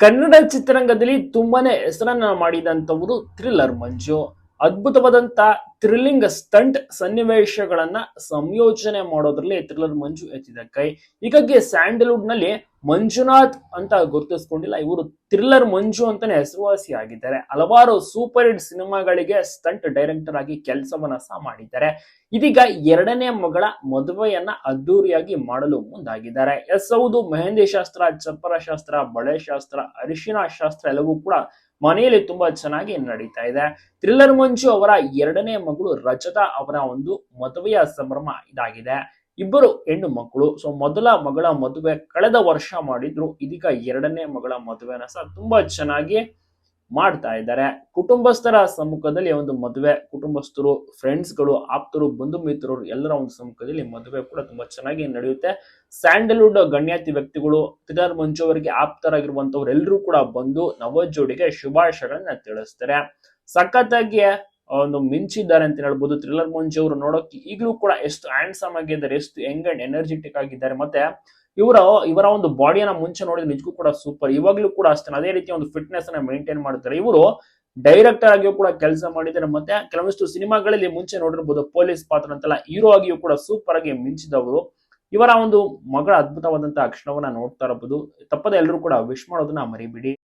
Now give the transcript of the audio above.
ಕನ್ನಡ ಚಿತ್ರರಂಗದಲ್ಲಿ ತುಂಬಾನೇ ಹೆಸರನ್ನ ಮಾಡಿದಂತವರು ಥ್ರಿಲ್ಲರ್ ಮಂಜು. ಅದ್ಭುತವಾದಂತ ಥ್ರಿಲ್ಲಿಂಗ್ ಸ್ಟಂಟ್ ಸನ್ನಿವೇಶಗಳನ್ನ ಸಂಯೋಜನೆ ಮಾಡೋದ್ರಲ್ಲಿ ಥ್ರಿಲ್ಲರ್ ಮಂಜು ಎತ್ತಿದ ಕೈ. ಹೀಗಾಗಿ ಸ್ಯಾಂಡಲ್ವುಡ್ನಲ್ಲಿ ಮಂಜುನಾಥ್ ಅಂತ ಗುರುತಿಸ್ಕೊಂಡಿಲ್ಲ. ಇವರು ಥ್ರಿಲ್ಲರ್ ಮಂಜು ಅಂತಾನೆ ಹೆಸರುವಾಸಿ ಆಗಿದ್ದಾರೆ. ಹಲವಾರು ಸೂಪರ್ ಹಿಟ್ ಸಿನಿಮಾಗಳಿಗೆ ಸ್ಟಂಟ್ ಡೈರೆಕ್ಟರ್ ಆಗಿ ಕೆಲಸವನ್ನ ಸಹ ಮಾಡಿದ್ದಾರೆ. ಇದೀಗ ಎರಡನೇ ಮಗಳ ಮದುವೆಯನ್ನ ಅದ್ದೂರಿಯಾಗಿ ಮಾಡಲು ಮುಂದಾಗಿದ್ದಾರೆ. ಎಸ್ ಹೌದು, ಮೆಹಂದಿ ಶಾಸ್ತ್ರ, ಚಪ್ಪರ ಶಾಸ್ತ್ರ, ಬಳೆ ಶಾಸ್ತ್ರ, ಅರಿಶಿನ ಶಾಸ್ತ್ರ ಎಲ್ಲವೂ ಕೂಡ ಮನೆಯಲ್ಲಿ ತುಂಬಾ ಚೆನ್ನಾಗಿ ನಡೀತಾ ಇದೆ. ಥ್ರಿಲ್ಲರ್ ಮಂಜು ಅವರ ಎರಡನೇ ಮಗಳು ರಜತಾ ಅವರ ಒಂದು ಮದುವೆಯ ಸಂಭ್ರಮ ಇದಾಗಿದೆ. ಇಬ್ಬರು ಹೆಣ್ಣು ಮಕ್ಕಳು. ಸೊ ಮೊದಲ ಮಗಳ ಮದುವೆ ಕಳೆದ ವರ್ಷ ಮಾಡಿದ್ರು. ಇದೀಗ ಎರಡನೇ ಮಗಳ ಮದುವೆನ ಸಹ ತುಂಬಾ ಚೆನ್ನಾಗಿ ಮಾಡ್ತಾ ಇದ್ದಾರೆ. ಕುಟುಂಬಸ್ಥರ ಸಮ್ಮುಖದಲ್ಲಿ ಒಂದು ಮದುವೆ, ಕುಟುಂಬಸ್ಥರು ಫ್ರೆಂಡ್ಸ್ಗಳು ಆಪ್ತರು, ಬಂಧು ಮಿತ್ರರು ಎಲ್ಲರ ಒಂದು ಸಮ್ಮುಖದಲ್ಲಿ ಮದುವೆ ಕೂಡ ತುಂಬಾ ಚೆನ್ನಾಗಿ ನಡೆಯುತ್ತೆ. ಸ್ಯಾಂಡಲ್ವುಡ್ ಗಣ್ಯಾತಿ ವ್ಯಕ್ತಿಗಳು ಥ್ರಿಲ್ಲರ್ ಮಂಜು ಅವರಿಗೆ ಆಪ್ತರಾಗಿರುವಂತವ್ರು ಎಲ್ಲರೂ ಕೂಡ ಬಂದು ನವಜೋಡಿಗೆ ಶುಭಾಶಯಗಳನ್ನ ತಿಳಿಸ್ತಾರೆ. ಸಖತ್ತಾಗಿ ಒಂದು ಮಿಂಚಿದ್ದಾರೆ ಅಂತ ಹೇಳ್ಬೋದು. ಥ್ರಿಲ್ಲರ್ ಮಂಜು ಅವರು ನೋಡೋಕೆ ಈಗಲೂ ಕೂಡ ಎಷ್ಟು ಹ್ಯಾಂಡ್ಸಮ್ ಆಗಿದ್ದಾರೆ, ಎಷ್ಟು ಯಂಗ್ ಅಂಡ್ ಎನರ್ಜೆಟಿಕ್ ಆಗಿದ್ದಾರೆ. ಮತ್ತೆ ಇವರ ಇವರ ಒಂದು ಬಾಡಿಯನ್ನ ಮುಂಚೆ ನೋಡಿದ್ರೆ ನಿಜಕ್ಕೂ ಕೂಡ ಸೂಪರ್ ಇವಾಗ್ಲೂ ಕೂಡ ಅಷ್ಟೇ. ಅದೇ ರೀತಿ ಒಂದು ಫಿಟ್ನೆಸ್ ಅನ್ನ ಮೇಂಟೈನ್ ಮಾಡ್ತಾರೆ. ಇವರು ಡೈರೆಕ್ಟರ್ ಆಗಿಯೂ ಕೂಡ ಕೆಲಸ ಮಾಡಿದ್ದಾರೆ. ಮತ್ತೆ ಕೆಲವಷ್ಟು ಸಿನಿಮಾಗಳಲ್ಲಿ ಮುಂಚೆ ನೋಡಿರ್ಬೋದು ಪೊಲೀಸ್ ಪಾತ್ರ ಅಂತೆಲ್ಲ ಹೀರೋ ಆಗಿಯೂ ಕೂಡ ಸೂಪರ್ ಆಗಿ ಮಿಂಚಿದವರು. ಇವರ ಒಂದು ಮಗಳ ಅದ್ಭುತವಾದಂತಹ ಕ್ಷಣವನ್ನ ನೋಡ್ತಾ ಇರಬಹುದು. ತಪ್ಪದೆ ಎಲ್ಲರೂ ಕೂಡ ವಿಶ್ ಮಾಡೋದನ್ನ ಮರಿಬಿಡಿ.